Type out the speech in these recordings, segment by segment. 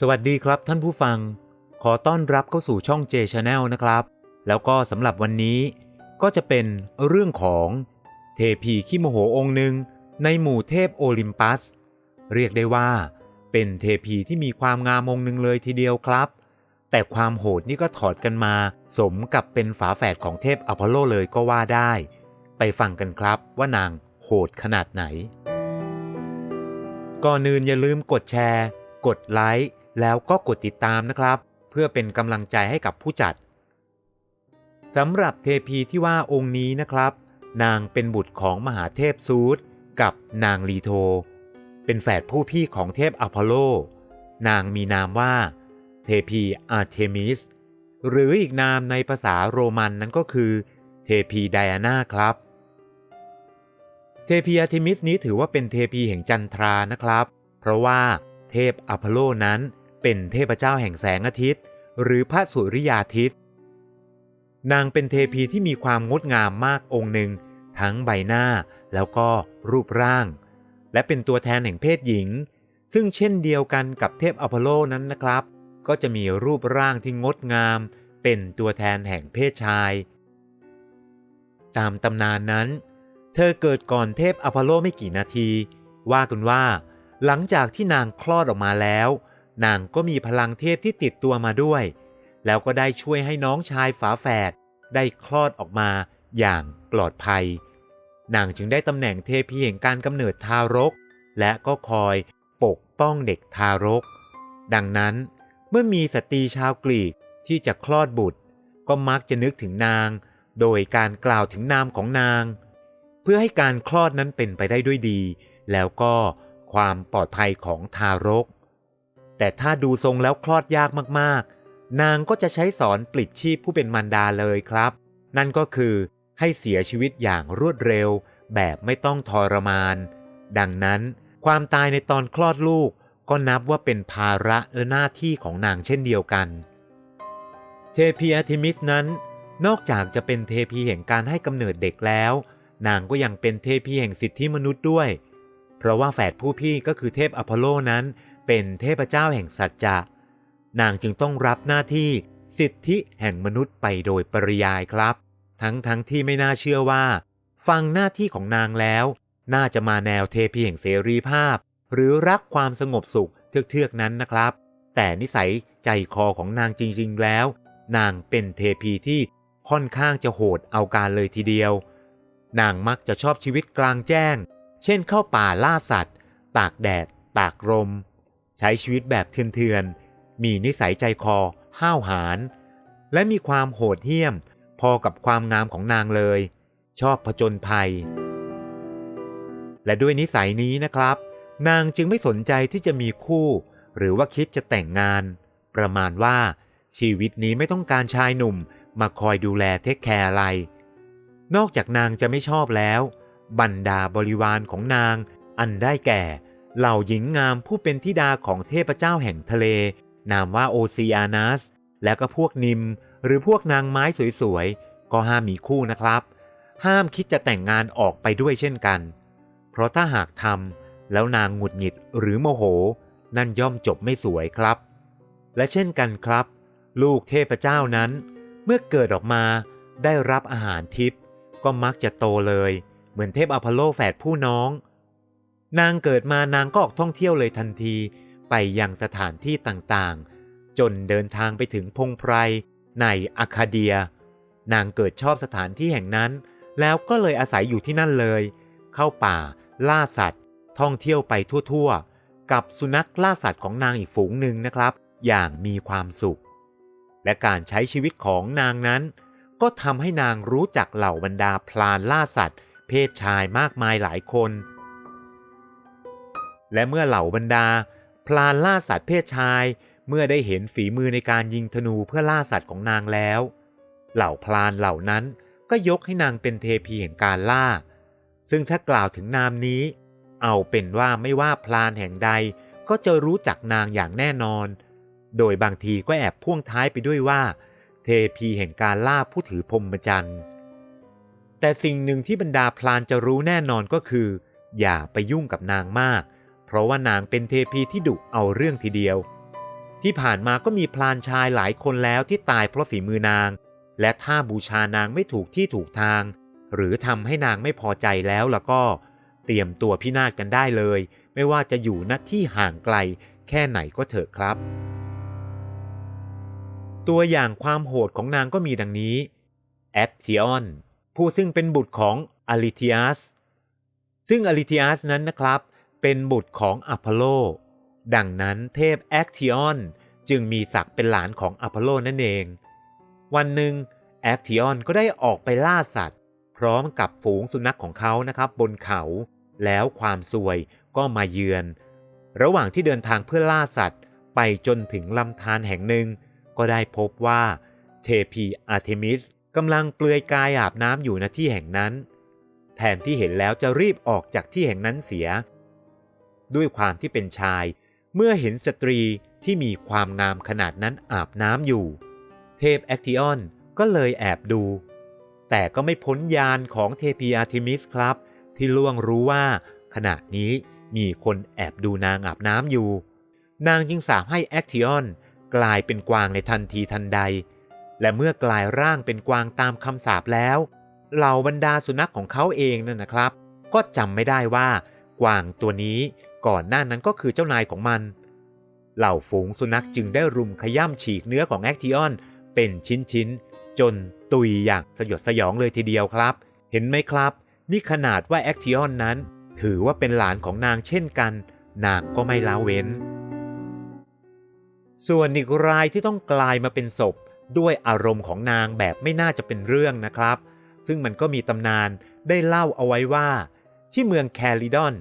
สวัสดีครับท่านผู้ฟัง ขอต้อนรับเข้าสู่ช่อง J Channel นะครับ แล้วก็สำหรับวันนี้ก็จะเป็นเรื่องของเทพีขี้โมโหองค์หนึ่งในหมู่เทพโอลิมปัส เรียกได้ว่า เป็นเทพีที่มีความงามองค์หนึ่งเลยทีเดียวครับ แต่ความโหดนี่ก็ถอดกันมา สมกับเป็นฝาแฝดของเทพอพอลโลเลยก็ว่าได้ ไปฟังกันครับว่านางโหดขนาดไหน ก่อนอื่นอย่าลืมกดแชร์ กดไลค์ แล้วก็กดติดตามนะครับ เพื่อเป็นกำลังใจให้กับผู้จัดสำหรับเทพีที่ว่าองค์นี้นะครับ นางเป็นบุตรของมหาเทพซูสกับนางลีโท เป็นแฝดผู้พี่ของเทพอพอลโล นางมีนามว่า เทพีอาร์เทมิส หรืออีกนามในภาษาโรมันนั้นก็คือ เทพีไดอาน่าครับ เทพีอาร์เทมิสนี้ถือว่าเป็นเทพีแห่งจันทรานะครับ เพราะว่าเทพอพอลโลนั้น เป็นเทพเจ้าแห่งแสงอาทิตย์ หรือพระสุริยาทิตย์ นางเป็นเทพีที่มีความงดงามมากองค์หนึ่ง ทั้งใบหน้าแล้วก็รูปร่าง และเป็นตัวแทนแห่งเพศหญิง ซึ่งเช่นเดียวกันกับเทพอพอลโลนั้นนะครับ ก็จะมีรูปร่างที่งดงาม เป็นตัวแทนแห่งเพศชาย ตามตำนานนั้น เธอเกิดก่อนเทพอพอลโลไม่กี่นาที ว่ากันว่า หลังจากที่นางคลอดออกมาแล้ว นางก็มีพลังเทพที่ติดตัวมาด้วย แล้วก็ได้ช่วยให้น้องชายฝาแฝดได้คลอดออกมาอย่างปลอดภัย นางจึงได้ตำแหน่งเทพีแห่งการกำเนิดทารก และก็คอยปกป้องเด็กทารก ดังนั้นเมื่อมีสตรีชาวกรีกที่จะคลอดบุตร ก็มักจะนึกถึงนาง โดยการกล่าวถึงนามของนาง เพื่อให้การคลอดนั้นเป็นไปได้ด้วยดี แล้วก็ความปลอดภัยของทารก แต่ถ้าดูทรงแล้วคลอดยากมากๆ นางก็จะใช้สอนปลิดชีพผู้เป็นมารดาเลยครับ นั่นก็คือให้เสียชีวิตอย่างรวดเร็ว แบบไม่ต้องทรมาน ดังนั้นความตายในตอนคลอดลูกก็นับว่าเป็นภาระและหน้าที่ของนางเช่นเดียวกัน เทพีอาร์เทมิสนั้น นอกจากจะเป็นเทพีแห่งการให้กำเนิดเด็กแล้ว นางก็ยังเป็นเทพีแห่งสิทธิมนุษย์ด้วย เพราะว่าแฝดผู้พี่ก็คือเทพอพอลโลนั้น เป็นเทพเจ้าแห่งสัจจะ นางจึงต้องรับหน้าที่สิทธิแห่งมนุษย์ไปโดยปริยายครับ ทั้งทั้งที่ไม่น่าเชื่อว่า ฟังหน้าที่ของนางแล้ว น่าจะมาแนวเทพีแห่งเสรีภาพ หรือรักความสงบสุขเทือกๆนั้นนะครับ แต่นิสัยใจคอของนางจริงๆแล้ว นางเป็นเทพีที่ค่อนข้างจะโหดเอาการเลยทีเดียว นางมักจะชอบชีวิตกลางแจ้ง เช่นเข้าป่าล่าสัตว์ ตากแดด ตากลม ใช้ชีวิตแบบเถื่อนๆ มีนิสัยใจคอ ห้าวหาญ และมีความโหดเหี้ยม พอกับความงามของนางเลย ชอบผจญภัย และด้วยนิสัยนี้นะครับ นางจึงไม่สนใจที่จะมีคู่ หรือว่าคิดจะแต่งงาน ประมาณว่า ชีวิตนี้ไม่ต้องการชายหนุ่มมาคอยดูแลเทคแคร์อะไร นอกจากนางจะไม่ชอบแล้ว บรรดาบริวารของนางอันได้แก่ เหล่าหญิงงามผู้เป็นธิดาของเทพเจ้าแห่งทะเล นามว่าโอซีอานัส และก็พวกนิม หรือพวกนางไม้สวยๆ ก็ห้ามมีคู่นะครับ ห้ามคิดจะแต่งงานออกไปด้วยเช่นกัน เพราะถ้าหากทำแล้วนางหงุดหงิดหรือโมโห นั่นย่อมจบไม่สวยครับ และเช่นกันครับ ลูกเทพเจ้านั้น เมื่อเกิดออกมาได้รับอาหารทิพย์ก็มักจะโตเลย เหมือนเทพอพอลโลแฝดผู้น้อง นางเกิดมานางก็ออกท่องเที่ยวเลยทันที ไปยังสถานที่ต่างๆ จนเดินทางไปถึงพงไพรในอาคาเดีย นางเกิดชอบสถานที่แห่งนั้น แล้วก็เลยอาศัยอยู่ที่นั่นเลย เข้าป่า ล่าสัตว์ ท่องเที่ยวไปทั่วๆ กับสุนัขล่าสัตว์ของนางอีกฝูงหนึ่งนะครับ อย่างมีความสุข และการใช้ชีวิตของนางนั้น ก็ทำให้นางรู้จักเหล่าบรรดาพลานล่าสัตว์ เพศชายมากมายหลายคน และเมื่อเหล่าบรรดา พลานล่าสัตว์เพศชาย เมื่อได้เห็นฝีมือในการยิงธนูเพื่อล่าสัตว์ของนางแล้ว เหล่าพลานเหล่านั้นก็ยกให้นางเป็นเทพีแห่งการล่า ซึ่งถ้ากล่าวถึงนามนี้ เอาเป็นว่าไม่ว่าพลานแห่งใดก็จะรู้จักนางอย่างแน่นอน โดยบางทีก็แอบพ่วงท้ายไปด้วยว่า เทพีแห่งการล่าผู้ถือพรมจรรย์แต่สิ่งหนึ่งที่บรรดาพลานจะรู้แน่นอนก็คือ อย่าไปยุ่งกับนางมาก เพราะว่านางเป็นเทพีที่ดุเอาเรื่องทีเดียว ที่ผ่านมาก็มีพลานชายหลายคนแล้วที่ตายเพราะฝีมือนาง และถ้าบูชานางไม่ถูกที่ถูกทาง หรือทำให้นางไม่พอใจแล้วแล้วก็ เตรียมตัวพินาศกันได้เลย ไม่ว่าจะอยู่ณที่ห่างไกล แค่ไหนก็เถอะครับ ตัวอย่างความโหดของนางก็มีดังนี้แอคทิออนผู้ซึ่งเป็นบุตรของอลิเทียสซึ่งอลิเทียสนั้นนะครับ เป็นบุตรของอพอลโล ดังนั้นเทพแอคทิออนจึงมีศักดิ์เป็นหลานของอพอลโลนั่นเอง วันหนึ่งแอคทิออนก็ได้ออกไปล่าสัตว์ พร้อมกับฝูงสุนัขของเขานะครับบนเขา แล้วความซวยก็มาเยือน ระหว่างที่เดินทางเพื่อล่าสัตว์ ไปจนถึงลำธารแห่งหนึ่ง ก็ได้พบว่าเทพีอาร์เทมิสกำลังเปลือยกายอาบน้ำอยู่ณที่แห่งนั้น แทนที่เห็นแล้วจะรีบออกจากที่แห่งนั้นเสีย ด้วยความที่เป็นชาย เมื่อเห็นสตรีที่มีความงามขนาดนั้นอาบน้ำอยู่ เทพแอคทิออนก็เลยแอบดู แต่ก็ไม่พ้นยานของเทพีอาร์เทมิสครับ ที่ล่วงรู้ว่า ขณะนี้มีคนแอบดูนางอาบน้ำอยู่ นางจึงสาบให้แอคทิออนกลายเป็นกวางในทันทีทันใด และเมื่อกลายร่างเป็นกวางตามคำสาปแล้ว เหล่าบรรดาสุนัขของเขาเองนั่นนะครับ ก็จำไม่ได้ว่ากวางตัวนี้ ก่อนหน้านั้นก็คือเจ้านายของมัน เหล่าฝูงสุนัขจึงได้รุมขย่ำฉีกเนื้อของแอคทิออนเป็นชิ้นๆ จนตุยอย่างสยดสยองเลยทีเดียวครับ เห็นไหมครับ นี่ขนาดว่าแอคทิออนนั้น ถือว่าเป็นหลานของนางเช่นกัน นางก็ไม่ละเว้น ส่วนอีกรายที่ต้องกลายมาเป็นศพด้วยอารมณ์ของนางแบบไม่น่าจะเป็นเรื่องนะครับ ซึ่งมันก็มีตำนานได้เล่าเอาไว้ว่า ที่เมืองแคลิดอน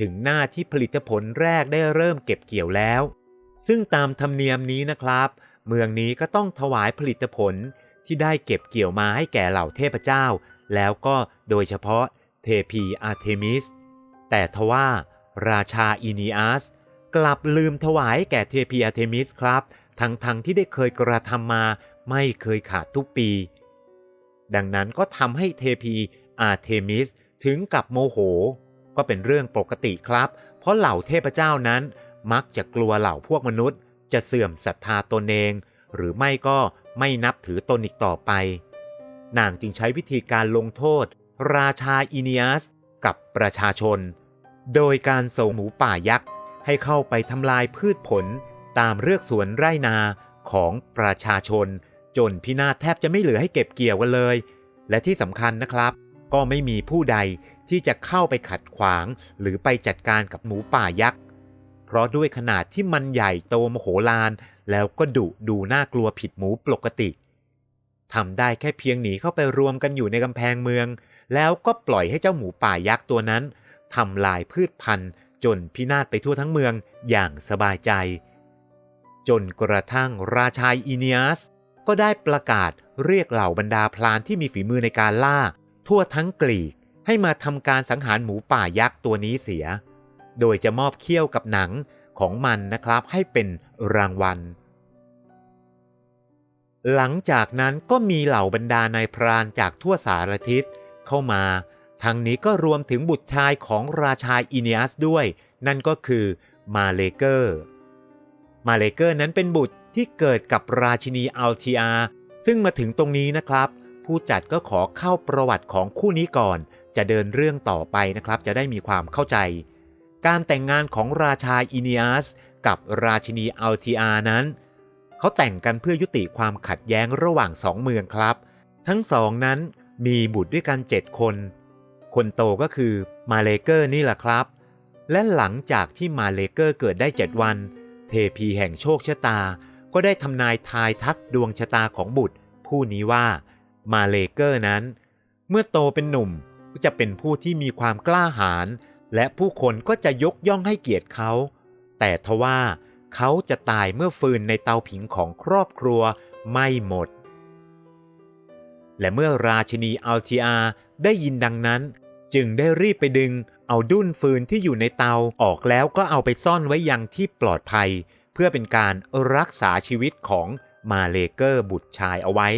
ถึงหน้าที่ผลิตผลแรกได้เริ่มเก็บเกี่ยวแล้ว ซึ่งตามธรรมเนียมนี้นะครับ เมืองนี้ก็ต้องถวายผลิตผลที่ได้เก็บเกี่ยวมาให้แก่เหล่าเทพเจ้า แล้วก็โดยเฉพาะเทพีอาร์เทมิส แต่ทว่าราชาอินีอัสกลับลืมถวายแก่เทพีอาร์เทมิสครับ ทั้งๆทที่ได้เคยกระทำมาไม่เคยขาดทุกปี ดังนั้นก็ทำให้เทพีอาร์เทมิสถึงกับโมโห ก็เป็นเรื่องปกติครับ เพราะเหล่าเทพเจ้านั้น มักจะกลัวเหล่าพวกมนุษย์ จะเสื่อมศรัทธาตนเอง หรือไม่ก็ไม่นับถือตนอีกต่อไป นางจึงใช้วิธีการลงโทษ ราชาอินีอัสกับประชาชน โดยการส่งหมูป่ายักษ์ให้เข้าไปทำลายพืชผลตามเรือกสวนไร่นาของประชาชน จนพินาศแทบจะไม่เหลือให้เก็บเกี่ยวกันเลย และที่สำคัญนะครับ ก็ไม่มีผู้ใด ที่จะเข้าไปขัดขวาง หรือไปจัดการกับหมูป่ายักษ์ เพราะด้วยขนาดที่มันใหญ่โตมโหฬารแล้วก็ดุดูน่ากลัวผิดหมูปกติทำได้แค่เพียงหนีเข้าไปรวมกันอยู่ในกำแพงเมือง แล้วก็ปล่อยให้เจ้าหมูป่ายักษ์ตัวนั้นทำลายพืชพันธุ์ จนพินาศไปทั่วทั้งเมืองอย่างสบายใจ จนกระทั่งราชาอิเนียส ก็ได้ประกาศเรียกเหล่าบรรดาพลานที่มีฝีมือในการล่า ทั่วทั้งกลีก ให้มาทำการสังหารหมูป่ายักษ์ตัวนี้เสีย โดยจะมอบเขี้ยวกับหนังของมันนะครับให้เป็นรางวัล หลังจากนั้นก็มีเหล่าบรรดานายพรานจากทั่วสารทิศเข้ามาทั้งนี้ก็รวมถึงบุตรชายของราชาอิเนียสด้วย นั่นก็คือมาเลเกอร์ มาเลเกอร์นั้นเป็นบุตรที่เกิดกับราชินีอัลทีอาซึ่งมาถึงตรงนี้นะครับ ผู้จัดก็ขอเข้าประวัติของคู่นี้ก่อน จะเดินเรื่องต่อไปนะครับ จะได้มีความเข้าใจ การแต่งงานของราชาอิเนียส กับราชินีอัลทีอานั้น เขาแต่งกันเพื่อยุติความขัดแย้งระหว่างสองเมืองครับ ทั้งสองนั้นมีบุตรด้วยกันเจ็ดคน คนโตก็คือมาเลเกอร์นี่แหละครับ และหลังจากที่มาเลเกอร์เกิดได้เจ็ดวัน เทพีแห่งโชคชะตา ก็ได้ทำนายทายทักดวงชะตาของบุตร ผู้นี้ว่ามาเลเกอร์นั้น เมื่อโตเป็นหนุ่ม จะเป็นผู้ที่มีความกล้าหาญและผู้คนก็จะยกย่องให้เกียรติเขา แต่ทว่าเขาจะตายเมื่อฟืนในเตาผิงของครอบครัวไม่หมด และเมื่อราชินีอัลทีอาได้ยินดังนั้น จึงได้รีบไปดึง เอาดุ้นฟืนที่อยู่ในเตาออกแล้วก็เอาไปซ่อนไว้ยังที่ปลอดภัย เพื่อเป็นการรักษาชีวิตของมาเลเกอร์บุตรชายเอาไว้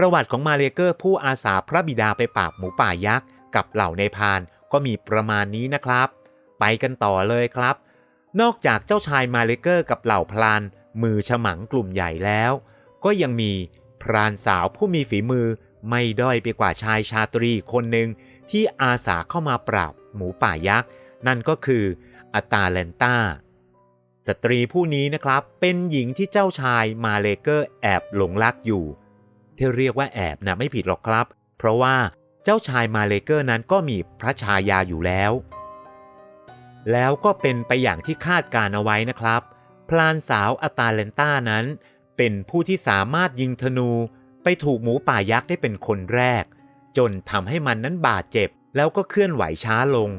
ประวัติของมาเลเกอร์ผู้อาสาพระบิดาไปปราบหมูป่ายักษ์กับเหล่าในพานก็มีประมาณนี้นะครับ ไปกันต่อเลยครับ นอกจากเจ้าชายมาเลเกอร์กับเหล่าพลาน มือฉมังกลุ่มใหญ่แล้ว ก็ยังมีพรานสาวผู้มีฝีมือไม่ด้อยไปกว่าชายชาตรีคนหนึ่งที่อาสาเข้ามาปราบหมูป่ายักษ์นั่นก็คืออัตาเลนตาสตรีผู้นี้นะครับเป็นหญิงที่เจ้าชายมาเลเกอร์แอบหลงรักอยู่ ที่เรียกว่าแอบนะไม่ผิดหรอกครับ เพราะว่าเจ้าชายมาเลเกอร์นั้นก็มีพระชายาอยู่แล้ว แล้วก็เป็นไปอย่างที่คาดการเอาไว้นะครับ พลานสาวอตาเลนต้านั้น เป็นผู้ที่สามารถยิงธนูไปถูกหมูป่ายักษ์ได้เป็นคนแรก จนทำให้มันนั้นบาดเจ็บ แล้วก็เคลื่อนไหวช้าลง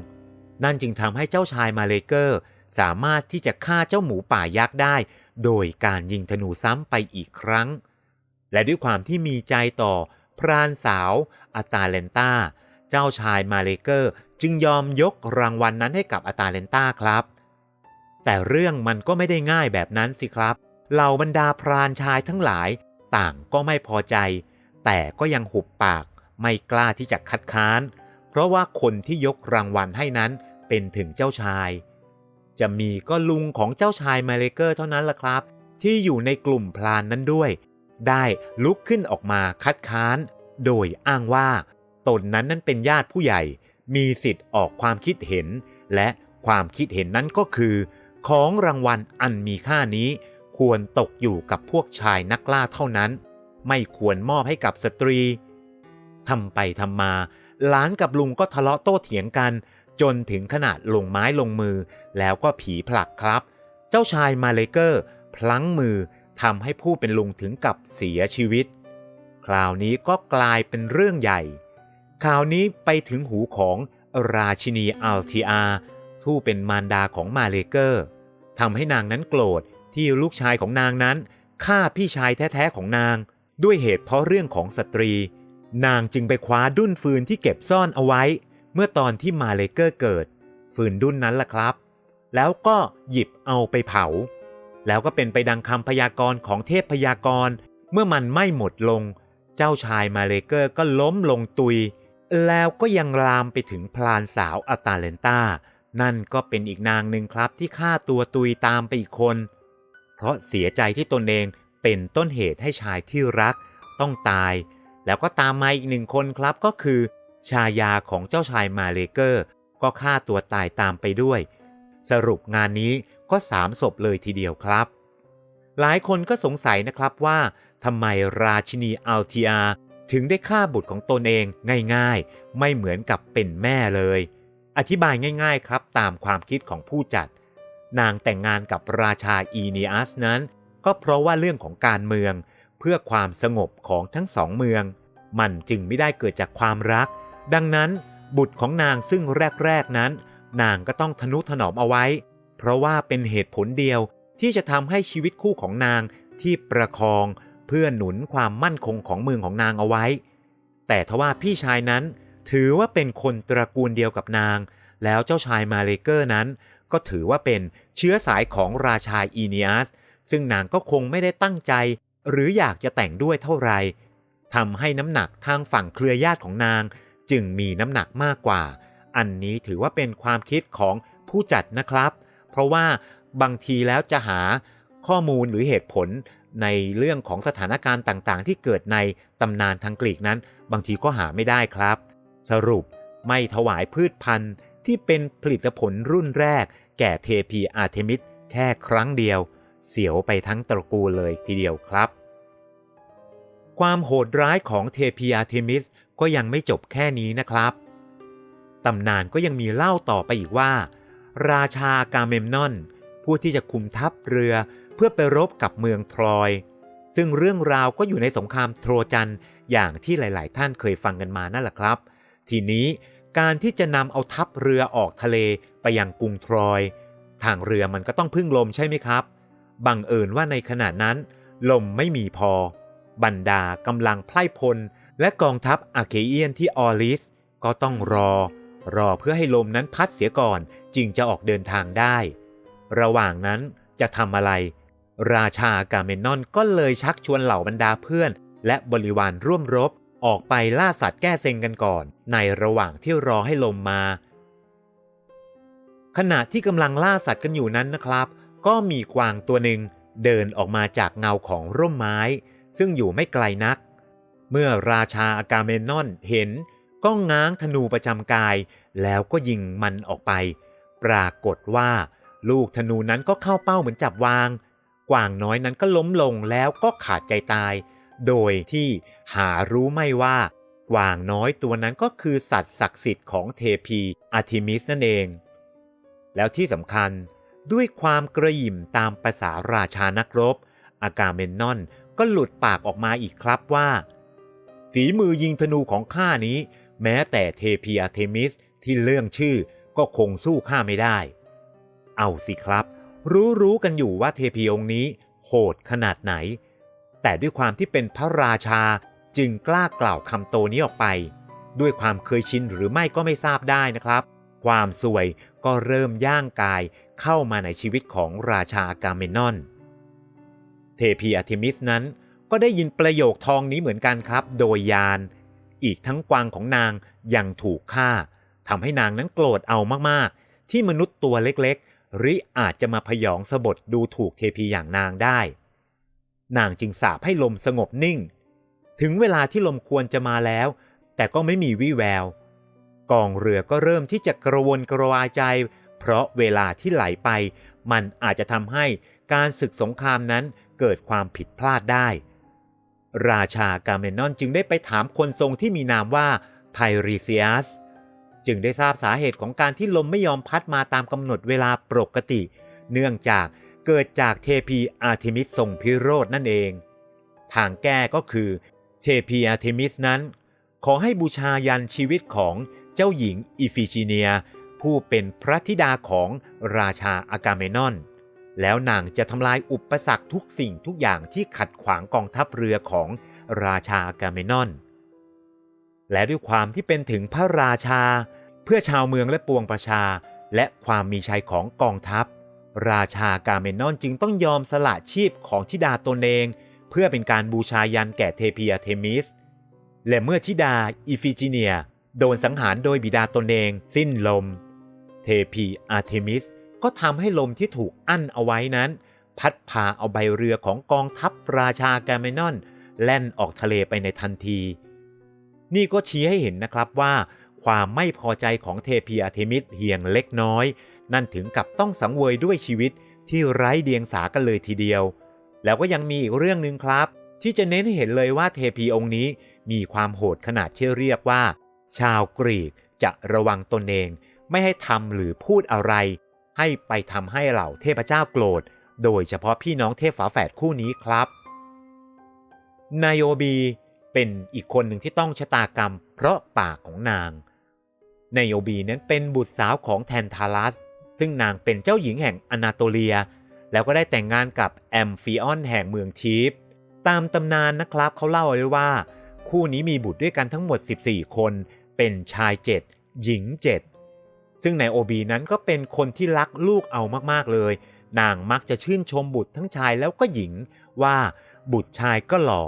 นั่นจึงทำให้เจ้าชายมาเลเกอร์ สามารถที่จะฆ่าเจ้าหมูป่ายักษ์ได้ โดยการยิงธนูซ้ำไปอีกครั้ง และด้วยความที่มีใจต่อพรานสาวอัตาเลนตาเจ้าชายมาเลเกอร์จึงยอมยกรางวัลนนั้นให้กับอัตาเลนตาครับ แต่เรื่องมันก็ไม่ได้ง่ายแบบนั้นสิครับ เหล่าบรรดาพรานชายทั้งหลายต่างก็ไม่พอใจ แต่ก็ยังหุบปากไม่กล้าที่จะคัดค้าน เพราะว่าคนที่ยกรางวัลให้นั้นเป็นถึงเจ้าชาย จะมีก็ลุงของเจ้าชายมาเลเกอร์เท่านั้นล่ะครับ ที่อยู่ในกลุ่มพลานนั้นด้วย ได้ลุกขึ้นออกมาคัดค้าน โดยอ้างว่า ตนนั้นนั้นเป็นญาติผู้ใหญ่ มีสิทธิ์ออกความคิดเห็น และความคิดเห็นนั้นก็คือ ของรางวัลอันมีค่านี้ ควรตกอยู่กับพวกชายนักล่าเท่านั้น ไม่ควรมอบให้กับสตรีทำไปทำมา หลานกับลุงก็ทะเลาะโต้เถียงกัน จนถึงขนาดลงไม้ลงมือ แล้วก็ผีผลักครับ เจ้าชายมาเลเกอร์ พลั้งมือ ทำให้ผู้เป็นลุงถึงกับเสียชีวิต คราวนี้ก็กลายเป็นเรื่องใหญ่ ข่าวนี้ไปถึงหูของราชินีอัลทีอาผู้เป็นมารดาของมาเลเกอร์ทำให้นางนั้นโกรธที่ลูกชายของนางนั้นฆ่าพี่ชายแท้ๆของนาง ด้วยเหตุเพราะเรื่องของสตรี นางจึงไปคว้าดุ้นฟืนที่เก็บซ่อนเอาไว้ เมื่อตอนที่มาเลเกอร์เกิด ฟืนดุ้นนั้นล่ะครับ แล้วก็หยิบเอาไปเผา แล้วก็เป็นไปดังคำพยากรณ์ของเทพพยากรณ์ เมื่อมันไม่หมดลง เจ้าชายมาเลเกอร์ก็ล้มลงตุย แล้วก็ยังลามไปถึงพลานสาวอัตาเลนตานั่นก็เป็นอีกนางหนึ่งครับที่ฆ่าตัวตุยตามไปอีกคน เพราะเสียใจที่ตนเองเป็นต้นเหตุให้ชายที่รัก ต้องตาย แล้วก็ตามมาอีกหนึ่งคนครับก็คือ ชายาของเจ้าชายมาเลเกอร์ ก็ฆ่าตัวตายตามไปด้วย สรุปงานนี้ ก็สามศพเลยทีเดียวครับ หลายคนก็สงสัยนะครับว่าทำไมราชินีอัลทีอาถึงได้ฆ่าบุตรของตนเองง่ายๆ ไม่เหมือนกับเป็นแม่เลย อธิบายง่ายๆครับตามความคิดของผู้จัด นางแต่งงานกับราชาอีเนียสนั้น ก็เพราะว่าเรื่องของการเมือง เพื่อความสงบของทั้งสองเมือง มันจึงไม่ได้เกิดจากความรัก ดังนั้นบุตรของนางซึ่งแรกๆนั้น นางก็ต้องทนุถนอมเอาไว้ เพราะว่าเป็นเหตุผลเดียวที่จะทำให้ชีวิตคู่ของนางที่ประคองเพื่อหนุนความมั่นคงของเมืองของนางเอาไว้ แต่ทว่าพี่ชายนั้นถือว่าเป็นคนตระกูลเดียวกับนาง แล้วเจ้าชายมาเลเกอร์นั้น ก็ถือว่าเป็นเชื้อสายของราชาอีเนียส ซึ่งนางก็คงไม่ได้ตั้งใจ หรืออยากจะแต่งด้วยเท่าไหร่ทำให้น้ำหนักทางฝั่งเครือญาติของนาง จึงมีน้ำหนักมากกว่า อันนี้ถือว่าเป็นความคิดของผู้จัดนะครับ เพราะว่าบางทีแล้วจะหาข้อมูลหรือเหตุผลในเรื่องของสถานการณ์ต่างๆ ที่เกิดในตำนานทางกรีกนั้น บางทีก็หาไม่ได้ครับ สรุปไม่ถวายพืชพันธุ์ที่เป็นผลิตผลรุ่นแรก แก่เทพีอาร์เทมิสแค่ครั้งเดียว เสียวไปทั้งตระกูลเลยทีเดียวครับ ความโหดร้ายของเทพีอาร์เทมิสก็ยังไม่จบแค่นี้นะครับตำนานก็ยังมีเล่าต่อไปอีกว่า ราชากาเมมนอน ผู้ที่จะคุมทัพเรือเพื่อไปรบกับเมืองทรอย ซึ่งเรื่องราวก็อยู่ในสงครามโทรจันอย่างที่หลาย ๆ ท่านเคยฟังกันมานั่นแหละครับ ทีนี้การที่จะนำเอาทัพเรือออกทะเลไปยังกรุงทรอย ทางเรือมันก็ต้องพึ่งลมใช่ไหมครับ บังเอิญว่าในขณะนั้น ลมไม่มีพอ บรรดากำลังไพร่พล และกองทัพอาเคเอียนที่ออลิสก็ต้องรอ รอเพื่อให้ลมนั้นพัดเสียก่อน จึงจะออกเดินทางได้ ระหว่างนั้นจะทำอะไร ราชากาเมนนอนก็เลยชักชวนเหล่าบรรดาเพื่อน และบริวารร่วมรบออกไปล่าสัตว์แก้เซ็งกันก่อน ในระหว่างที่รอให้ลมมา ขณะที่กำลังล่าสัตว์กันอยู่นั้นนะครับ ก็มีกวางตัวหนึ่งเดินออกมาจากเงาของร่มไม้ ซึ่งอยู่ไม่ไกลนัก เมื่อราชาอากาเมนอนเห็นก็ง้างธนูประจำกาย แล้วก็ยิงมันออกไป ปรากฏว่า ลูกธนูนั้นก็เข้าเป้าเหมือนจับวาง กวางน้อยนั้นก็ล้มลงแล้วก็ขาดใจตาย โดยที่หารู้ไม่ว่า กวางน้อยตัวนั้นก็คือสัตว์ศักดิ์สิทธิ์ของเทพีอาร์ทิมิสนั่นเอง แล้วที่สำคัญด้วยความกระหยิ่มตามภาษาราชานักรบ อากาเมนนอนก็หลุดปากออกมาอีกครับว่า ฝีมือยิงธนูของข้านี้ แม้แต่เทพีอาร์เทมิสที่เลื่องชื่อ ก็คงสู้ข้าไม่ได้ เอาสิครับ รู้รู้กันอยู่ว่าเทพีองค์นี้โหดขนาดไหน แต่ด้วยความที่เป็นพระราชาจึงกล้ากล่าวคำโตนี้ออกไป ด้วยความเคยชินหรือไม่ก็ไม่ทราบได้นะครับ ความสวยก็เริ่มย่างกายเข้ามาในชีวิตของราชาอากาเมนอน เทพีอาร์เทมิสนั้นก็ได้ยินประโยคทองนี้เหมือนกันครับ โดยยาน อีกทั้งกวางของนางยังถูกฆ่า ทำให้นางนั้นโกรธเอามากๆ ที่มนุษย์ตัวเล็กๆหรืออาจจะมาพยองสบดดูถูกเทพีอย่างนางได้ นางจึงสาปให้ลมสงบนิ่ง ถึงเวลาที่ลมควรจะมาแล้ว แต่ก็ไม่มีวี่แวว กองเรือก็เริ่มที่จะกระวนกระวายใจ เพราะเวลาที่ไหลไป มันอาจจะทำให้การศึกสงครามนั้นเกิดความผิดพลาดได้ ราชากาเมนอนจึงได้ไปถามคนทรงที่มีนามว่าไทรีเซียส จึงได้ทราบสาเหตุของการที่ลมไม่ยอมพัดมาตามกำหนดเวลาปกติ เนื่องจากเกิดจากเทพีอาร์เทมิสทรงพิโรธนั่นเอง ทางแก้ก็คือ เทพีอาร์เทมิสนั้น ขอให้บูชายันชีวิตของเจ้าหญิงอีฟิจิเนีย ผู้เป็นพระธิดาของราชาอากาเมนอน แล้วนางจะทำลายอุปสรรคทุกสิ่งทุกอย่างที่ขัดขวางกองทัพเรือของราชาอากาเมนอน และด้วยความที่เป็นถึงพระราชา เพื่อชาวเมืองและปวงประชา และความมีชัยของกองทัพ ราชากาเมนอนจึงต้องยอมสละชีพของธิดาตนเอง เพื่อเป็นการบูชายันแก่เทพีอาเทมิส และเมื่อธิดาอีฟิจิเนีย โดนสังหารโดยบิดาตนเอง สิ้นลม เทพีอาเทมิสก็ทำให้ลมที่ถูกอั้นเอาไว้นั้น พัดพาเอาใบเรือของกองทัพราชากาเมนอน แล่นออกทะเลไปในทันที นี่ก็ชี้ให้เห็นนะครับว่า ความไม่พอใจของเทพีอาเทมิสเพียงเล็กน้อย นั่นถึงกับต้องสังเวยด้วยชีวิตที่ไร้เดียงสากันเลยทีเดียว แล้วก็ยังมีอีกเรื่องหนึ่งครับ ที่จะเน้นให้เห็นเลยว่าเทพีองค์นี้มีความโหดขนาดเชื่อเรียกว่า ชาวกรีกจะระวังตนเอง ไม่ให้ทำหรือพูดอะไร ให้ไปทำให้เหล่าเทพเจ้าโกรธ โดยเฉพาะพี่น้องเทพฝาแฝดคู่นี้ครับนายโอบี เป็นอีกคนหนึ่งที่ต้องชะตากรรม เพราะปากของนางไนโอบีนั้นเป็นบุตรสาวของแทนทารัส ซึ่งนางเป็นเจ้าหญิงแห่งอนาโตเลีย แล้วก็ได้แต่งงานกับแอมฟิออนแห่งเมืองทีฟตามตำนานนะครับเขาเล่าไว้ว่า คู่นี้มีบุตรด้วยกันทั้งหมด 14 คน เป็นชาย 7 หญิง 7 ซึ่งไนโอบีนั้นก็เป็นคนที่รักลูกเอามากๆเลย นางมักจะชื่นชมบุตรทั้งชายแล้วก็หญิงว่าบุตรชายก็หล่อ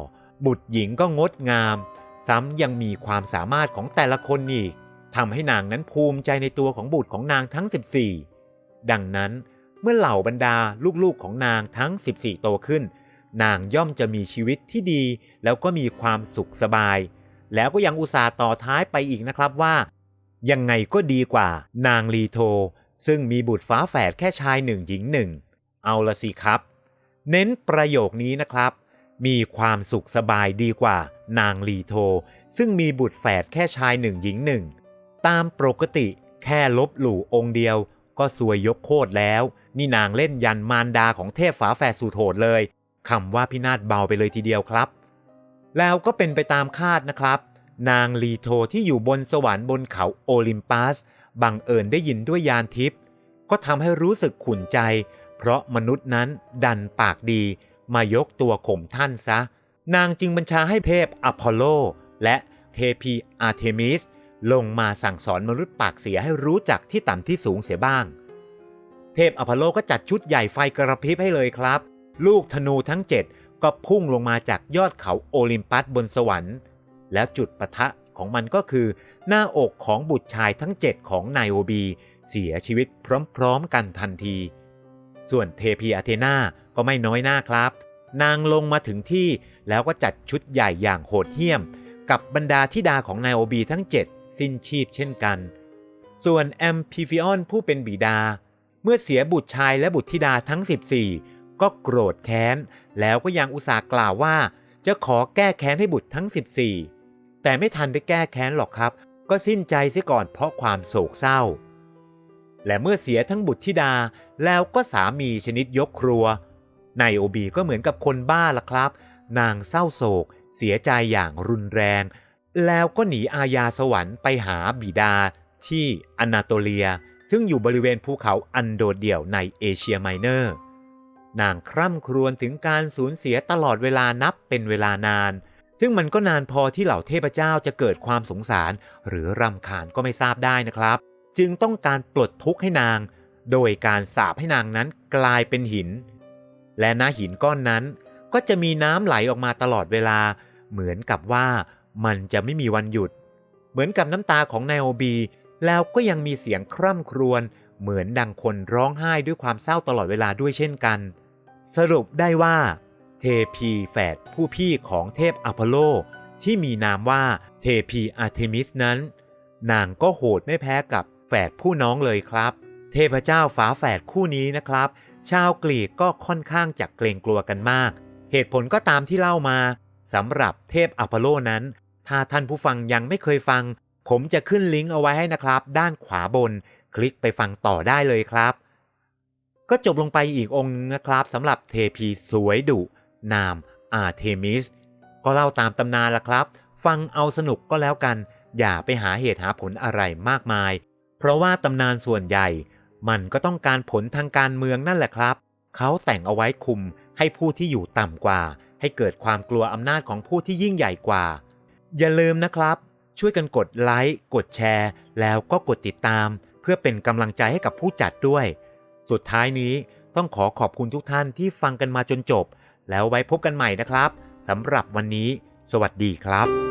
บุตรหญิงก็งดงาม ซ้ำยังมีความสามารถของแต่ละคนอีกทำให้นางนั้นภูมิใจในตัวของบุตรของนางทั้ง 14 ดังนั้นเมื่อเหล่าบรรดาลูกๆของนางทั้ง 14 โตขึ้น นางย่อมจะมีชีวิตที่ดี แล้วก็มีความสุขสบาย แล้วก็ยังอุตส่าห์ต่อท้ายไปอีกนะครับว่า ยังไงก็ดีกว่านางลีโท ซึ่งมีบุตรฟ้าแฝดแค่ชายหนึ่งหญิงหนึ่งเอาละสิครับ เน้นประโยคนี้นะครับ มีความสุขสบายดีกว่านางลีโท ซึ่งมีบุตรแฝดแค่ชายหนึ่งหญิงหนึ่ง ตามปกติแค่ลบหลู่องค์เดียว ก็สวยยกโคตรแล้ว นี่นางเล่นยันมารดาของเทพฝาแฝดสุโหดเลยคำว่าพินาศเบาไปเลยทีเดียวครับ แล้วก็เป็นไปตามคาดนะครับ นางลีโทที่อยู่บนสวรรค์บนเขาโอลิมปัสบังเอิญได้ยินด้วยยานทิพย์ก็ทำให้รู้สึกขุ่นใจ เพราะมนุษย์นั้นดันปากดี มายกตัวข่มท่านซะ นางจึงบัญชาให้เทพอพอลโล และเทพีอาร์เทมิส ลงมาสั่งสอนมนุษย์ปากเสียให้รู้จักที่ต่ำที่สูงเสียบ้าง เทพอพอลโลก็จัดชุดใหญ่ไฟกระพริบให้เลยครับ ลูกธนูทั้งเจ็ดก็พุ่งลงมาจากยอดเขาโอลิมปัสบนสวรรค์ แล้วจุดปะทะของมันก็คือ หน้าอกของบุตรชายทั้งเจ็ดของไนโอบี เสียชีวิตพร้อมๆกันทันที ส่วนเทพีอาเทนา ก็ไม่น้อยหน้าครับ นางลงมาถึงที่แล้วก็จัดชุดใหญ่อย่างโหดเหี้ยม กับบรรดาธิดาของนายโอบีทั้ง 7 สิ้นชีพเช่นกัน ส่วนแอมพิฟิออนผู้เป็นบิดา เมื่อเสียบุตรชายและบุตรธิดาทั้ง 14 ก็โกรธแค้น แล้วก็ยังอุตส่าห์กล่าวว่า จะขอแก้แค้นให้บุตรทั้ง 14 แต่ไม่ทันได้แก้แค้นหรอกครับ ก็สิ้นใจเสียก่อนเพราะความโศกเศร้าและเมื่อเสียทั้งบุตรธิดาแล้วก็สามีชนิดยกครัว นายโอบีก็เหมือนกับคนบ้าละครับ นางเศร้าโศก เสียใจอย่างรุนแรง แล้วก็หนีอาญาสวรรค์ไปหาบิดาที่อนาโตเลีย ซึ่งอยู่บริเวณภูเขาอันโดดเดี่ยวในเอเชียไมเนอร์ นางคร่ำครวญถึงการสูญเสียตลอดเวลานับเป็นเวลานาน ซึ่งมันก็นานพอที่เหล่าเทพเจ้าจะเกิดความสงสาร หรือรำคาญก็ไม่ทราบได้นะครับ จึงต้องการปลดทุกข์ให้นาง โดยการสาปให้นางนั้นกลายเป็นหิน และณหินก้อนนั้นก็จะมีน้ำไหลออกมาตลอดเวลา เหมือนกับว่ามันจะไม่มีวันหยุด เหมือนกับน้ำตาของนายโอบี แล้วก็ยังมีเสียงคร่ำครวญเหมือนดังคนร้องไห้ด้วยความเศร้าตลอดเวลาด้วยเช่นกัน สรุปได้ว่า เทพีแฝดผู้พี่ของเทพอพอลโล ที่มีนามว่าเทพีอาร์เทมิสนั้น นางก็โหดไม่แพ้กับแฝดผู้น้องเลยครับ เทพเจ้าฝาแฝดคู่นี้นะครับ ชาวกรีกก็ค่อนข้างจะเกรงกลัวกันมาก เหตุผลก็ตามที่เล่ามาสำหรับเทพอพอลโลนั้น ถ้าท่านผู้ฟังยังไม่เคยฟัง ผมจะขึ้นลิงก์เอาไว้ให้นะครับ ด้านขวาบน คลิกไปฟังต่อได้เลยครับ ก็จบลงไปอีกองค์นึงนะครับสำหรับเทพีสวยดุ นามอาร์เทมิส ก็เล่าตามตำนานละครับ ฟังเอาสนุกก็แล้วกัน อย่าไปหาเหตุหาผลอะไรมากมาย เพราะว่าตำนานส่วนใหญ่ มันก็ต้องการผลทางการเมืองนั่นแหละครับ เขาแต่งเอาไว้คุมให้ผู้ที่อยู่ต่ำกว่า ให้เกิดความกลัวอำนาจของผู้ที่ยิ่งใหญ่กว่า อย่าลืมนะครับ ช่วยกันกดไลค์กดแชร์ แล้วก็กดติดตาม เพื่อเป็นกำลังใจให้กับผู้จัดด้วย สุดท้ายนี้ต้องขอขอบคุณทุกท่านที่ฟังกันมาจนจบ แล้วไว้พบกันใหม่นะครับสำหรับวันนี้ สวัสดีครับ